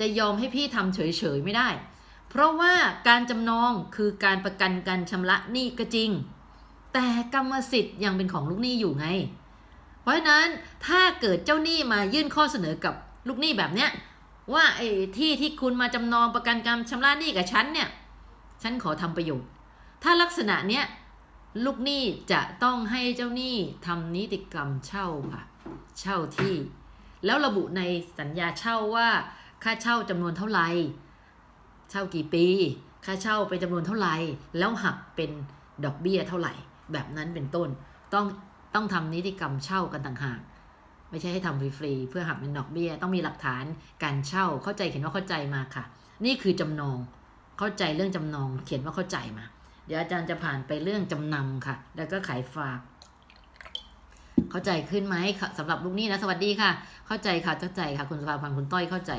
จะยอมให้พี่ทำเฉยๆไม่ได้ เพราะว่าการจำนองคือการประกันการชำระหนี้ก็จริง แต่กรรมสิทธิ์ยังเป็นของลูกหนี้อยู่ไง เพราะฉะนั้นถ้าเกิดเจ้าหนี้มายื่นข้อเสนอกับลูกหนี้แบบเนี้ยว่าไอ้ที่ที่คุณมาจำนองประกันการชำระหนี้กับฉันเนี่ย ฉันขอทำประโยชน์ ถ้าลักษณะเนี้ยลูกหนี้จะต้องให้เจ้าหนี้ทำนิติกรรมเช่าค่ะ เช่าที่ แล้วระบุในสัญญาเช่าว่า ค่าเช่าจำนวนเท่าไหร่ เช่ากี่ปี ค่าเช่าเป็นจำนวนเท่าไหร่ แล้วหักเป็นดอกเบี้ยเท่าไหร่ แบบนั้นเป็นต้น ต้องต้องทำนิติกรรมเช่ากันต่างหาก ไม่ใช่ให้ทำฟรีๆเพื่อหักเป็นดอกเบี้ย ต้องมีหลักฐานการเช่า เข้าใจเขียนว่าเข้าใจมาค่ะ นี่คือจำนอง เข้าใจเรื่องจำนอง เขียนว่าเข้าใจมา เดี๋ยวอาจารย์จะผ่านไปเรื่องจำนำค่ะ แล้วก็ขายฝากเข้าใจขึ้นไหมสำหรับลูกนี้นะ สวัสดีค่ะ เข้าใจค่ะเข้าใจค่ะ คุณสุภาพันธ์คุณต้อยเข้าใจ